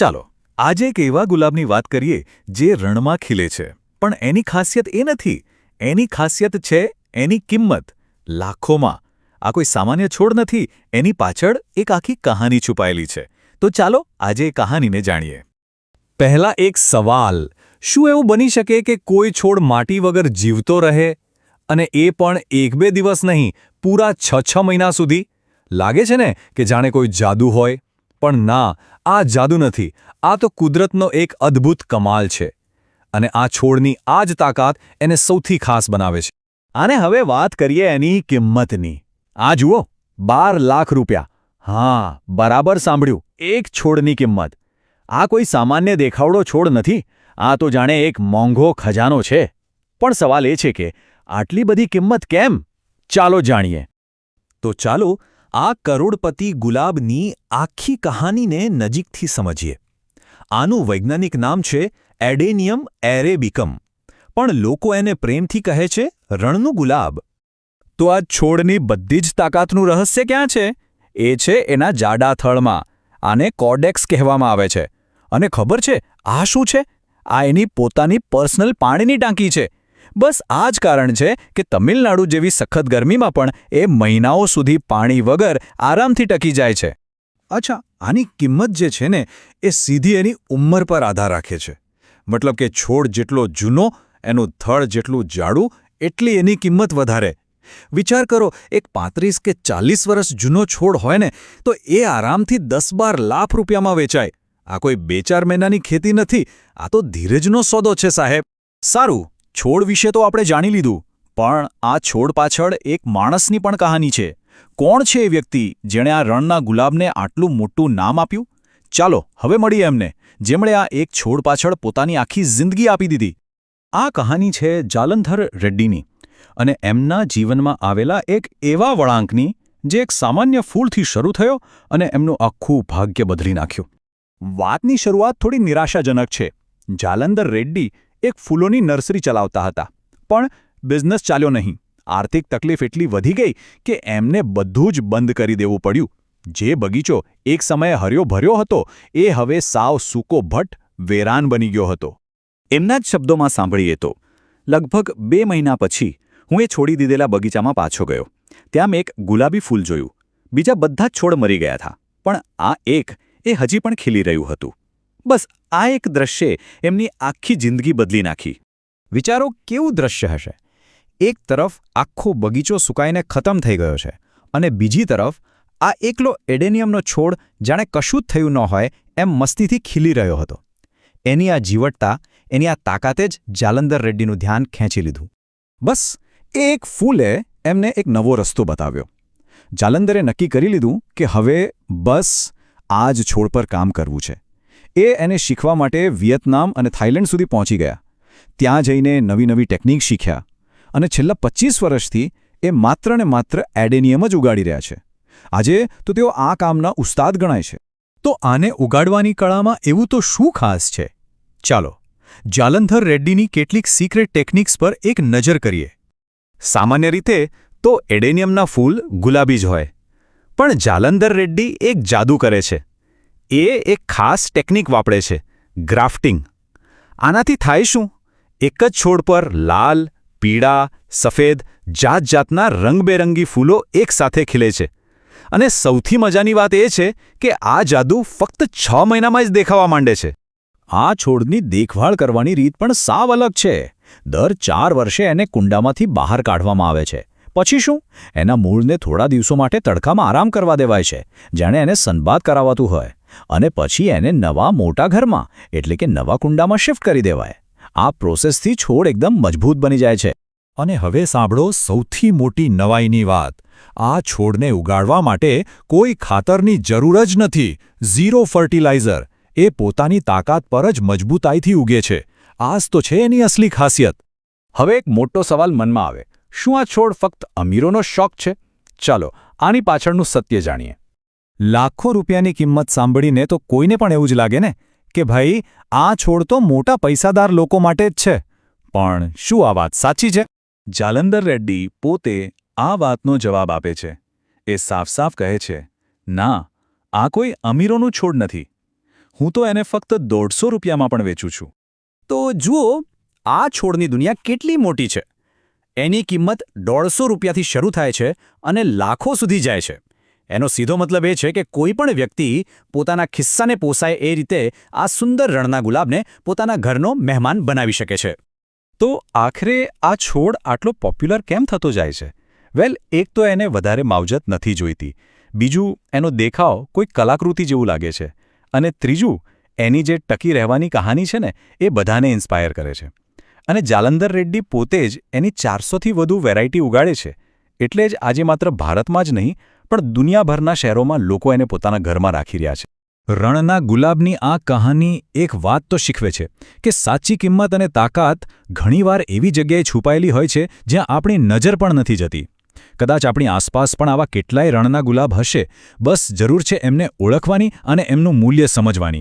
ચાલો, આજે એક એવા ગુલાબની વાત કરીએ જે રણમાં ખીલે છે. પણ એની ખાસિયત એ નથી. એની ખાસિયત છે એની કિંમત. લાખોમાં. આ કોઈ સામાન્ય છોડ નથી. એની પાછળ એક આખી કહાની છુપાયેલી છે. તો ચાલો, આજે એ કહાનીને જાણીએ. પહેલા એક સવાલ. શું એવું બની શકે કે કોઈ છોડ માટી વગર જીવતો રહે? અને એ પણ એક બે દિવસ નહીં, પૂરા છ છ મહિના સુધી? લાગે છે ને કે જાણે કોઈ જાદુ હોય? પણ ના આ જાદુ નથી, આ તો કુદરતનો એક અદ્ભુત કમાલ છે અને આ છોડની આ જ તાકાત એને સૌથી ખાસ બનાવે છે. આને હવે વાત કરીએ એની કિંમતની. આ જુઓ, બાર લાખ રૂપિયા. હા, બરાબર સાંભળ્યું, એક છોડની કિંમત. આ કોઈ સામાન્ય દેખાવડો છોડ નથી, આ તો જાણે એક મોંઘો ખજાનો છે. પણ સવાલ એ છે કે આટલી બધી કિંમત કેમ? ચાલો જાણીએ. તો ચાલો આ કરોડપતિ ગુલાબની આખી કહાનીને નજીકથી સમજીએ. આનું વૈજ્ઞાનિક નામ છે એડેનિયમ એરેબિકમ, પણ લોકો એને પ્રેમથી કહે છે રણનું ગુલાબ. તો આ છોડની બધી જ તાકાતનું રહસ્ય ક્યાં છે? એ છે એના જાડા થળમાં, આને કોડેક્સ કહેવામાં આવે છે. અને ખબર છે આ શું છે? આ એની પોતાની પર્સનલ પાણીની ટાંકી છે. બસ આ જ કારણ છે કે તમિલનાડુ જેવી સખત ગરમીમાં પણ એ મહિનાઓ સુધી પાણી વગર આરામથી ટકી જાય છે. અચ્છા, આની કિંમત જે છે ને, એ સીધી એની ઉંમર પર આધાર રાખે છે. મતલબ કે છોડ જેટલો જૂનો, એનું થળ જેટલું જાડું, એટલી એની કિંમત વધારે. વિચાર કરો, એક પાંત્રીસ કે ચાલીસ વર્ષ જૂનો છોડ હોય ને, તો એ આરામથી દસ બાર લાખ રૂપિયામાં વેચાય. આ કોઈ બે ચાર મહિનાની ખેતી નથી, આ તો ધીરજનો સોદો છે સાહેબ. સારું. છોડ વિશે તો આપણે જાણી લીધું, પણ આ છોડ પાછળ એક માણસની પણ કહાની છે. કોણ છે એ વ્યક્તિ જેણે આ રણના ગુલાબને આટલું મોટું નામ આપ્યું? ચાલો, હવે મળીએ એમને, જેમણે આ એક છોડ પાછળ પોતાની આખી જિંદગી આપી દીધી. આ કહાની છે જાલંધર રેડ્ડીની, અને એમના જીવનમાં આવેલા એક એવા વળાંકની, જે એક સામાન્ય ફૂલથી શરૂ થયો અને એમનું આખું ભાગ્ય બદલી નાખ્યું. વાતની શરૂઆત થોડી નિરાશાજનક છે. જાલંધર રેડ્ડી એક ફૂલોની નર્સરી ચલાવતા હતા. પણ બિઝનેસ ચાલ્યો નહીં. આર્થિક તકલીફ એટલી વધી ગઈ કે એમને બધું જ બંધ કરી દેવું પડ્યું. જે બગીચો એક સમયે હર્યો ભર્યો હતો, એ હવે સાવ સૂકો ભટ્ટ, વેરાન બની ગયો હતો. એમના જ શબ્દોમાં સાંભળીએ તો, લગભગ બે મહિના પછી હું એ છોડી દીધેલા બગીચામાં પાછો ગયો. ત્યાં મેં એક ગુલાબી ફૂલ જોયું. બીજા બધા છોડ મરી ગયા હતા પણ આ એક એ હજી પણ ખીલી રહ્યું હતું. બસ, આ એક દ્રશ્યે એમની આખી જિંદગી બદલી નાખી. વિચારો, કેવું દ્રશ્ય હશે? એક તરફ આખો બગીચો સુકાઈને ખતમ થઈ ગયો છે અને બીજી તરફ આ એકલો એડેનિયમનો છોડ જાણે કશું જ થયું ન હોય એમ મસ્તીથી ખીલી રહ્યો હતો. એની આ જીવટતા, એની આ તાકાતે જ જાલંદર રેડ્ડીનું ધ્યાન ખેંચી લીધું. બસ, એ એક ફૂલે એમને એક નવો રસ્તો બતાવ્યો. જાલંદરે નક્કી કરી લીધું કે હવે બસ આ જ છોડ પર કામ કરવું છે. એ એને શીખવા માટે વિયેતનામ અને થાઇલેન્ડ સુધી પહોંચી ગયા. ત્યાં જઈને નવી નવી ટેકનિક શીખ્યા અને છેલ્લા પચીસ વર્ષથી એ માત્ર ને માત્ર એડેનિયમ જ ઉગાડી રહ્યા છે. આજે તો તેઓ આ કામના ઉસ્તાદ ગણાય છે. તો આને ઉગાડવાની કળામાં એવું તો શું ખાસ છે? ચાલો, જાલંધર રેડ્ડીની કેટલીક સિક્રેટ ટેકનિક્સ પર એક નજર કરીએ. સામાન્ય રીતે તો એડેનિયમના ફૂલ ગુલાબી જ હોય, પણ જાલંધર રેડ્ડી એક જાદુ કરે છે. એ એક ખાસ ટેકનિક વાપરે છે, ગ્રાફ્ટિંગ. આનાથી થાય શું? એક જ છોડ પર લાલ, પીળા, સફેદ જાત જાતના રંગબેરંગી ફૂલો એકસાથે ખીલે છે. અને સૌથી મજાની વાત એ છે કે આ જાદુ ફક્ત છ મહિનામાં જ દેખાવા માંડે છે. આ છોડની દેખભાળ કરવાની રીત પણ સાવ અલગ છે. દર ચાર વર્ષે એને કુંડામાંથી બહાર કાઢવામાં આવે છે. પછી શું? એના મૂળને થોડા દિવસો માટે તડકામાં આરામ કરવા દેવાય છે, જાણે એને સનબાદ કરાવાતું હોય. અને પછી એને નવા મોટા ઘરમાં, એટલે કે નવા કુંડામાં શિફ્ટ કરી દેવાય. આ પ્રોસેસથી છોડ એકદમ મજબૂત બની જાય છે. અને હવે સાંભળો સૌથી મોટી નવાઈની વાત. આ છોડને ઉગાડવા માટે કોઈ ખાતરની જરૂર જ નથી. ઝીરો ફર્ટિલાઇઝર એ પોતાની તાકાત પર જ મજબૂતાઈથી ઉગે છે. આજ તો છે એની અસલી ખાસિયત. હવે એક મોટો સવાલ મનમાં આવે. શું આ છોડ ફક્ત અમીરોનો શોખ છે? ચાલો, આની પાછળનું સત્ય જાણીએ. લાખો રૂપિયાની કિંમત સાંભળીને તો કોઈને પણ એવું જ લાગે ને? કે ભાઈ, આ છોડ તો મોટા પૈસાદાર લોકો માટે જ છે. પણ શું આ વાત સાચી છે? જાલંદર રેડ્ડી પોતે આ વાતનો જવાબ આપે છે. એ સાફ સાફ કહે છે, ના, આ કોઈ અમીરોનું છોડ નથી. હું તો એને ફક્ત દોઢસો રૂપિયામાં પણ વેચું છું. તો જુઓ, આ છોડની દુનિયા કેટલી મોટી છે. એની કિંમત દોઢસો રૂપિયાથી શરૂ થાય છે અને લાખો સુધી જાય છે. એનો સીધો મતલબ એ છે કે કોઈ પણ વ્યક્તિ પોતાના ખિસ્સાને પોસાય એ રીતે આ સુંદર રણના ગુલાબને પોતાના ઘરનો મહેમાન બનાવી શકે છે. તો આખરે આ છોડ આટલો પોપ્યુલર કેમ થતો જાય છે? વેલ, એક તો એને વધારે માવજત નથી જોઈતી. બીજું, એનો દેખાવ કોઈ કલાકૃતિ જેવું લાગે છે. અને ત્રીજું, એની જે ટકી રહેવાની કહાની છે ને, એ બધાને ઇન્સ્પાયર કરે છે. અને જાલંધર રેડ્ડી પોતે જ એની ચારસોથી વધુ વેરાયટી ઉગાડે છે. એટલે જ આજે માત્ર ભારતમાં જ નહીં પણ દુનિયાભરના શહેરોમાં લોકો એને પોતાના ઘરમાં રાખી રહ્યા છે. રણના ગુલાબની આ કહાની એક વાત તો શીખવે છે કે સાચી કિંમત અને તાકાત ઘણીવાર એવી જગ્યાએ છુપાયેલી હોય છે જ્યાં આપણી નજર પણ નથી જતી. કદાચ આપણી આસપાસ પણ આવા કેટલાય રણના ગુલાબ હશે. બસ જરૂર છે એમને ઓળખવાની અને એમનું મૂલ્ય સમજવાની.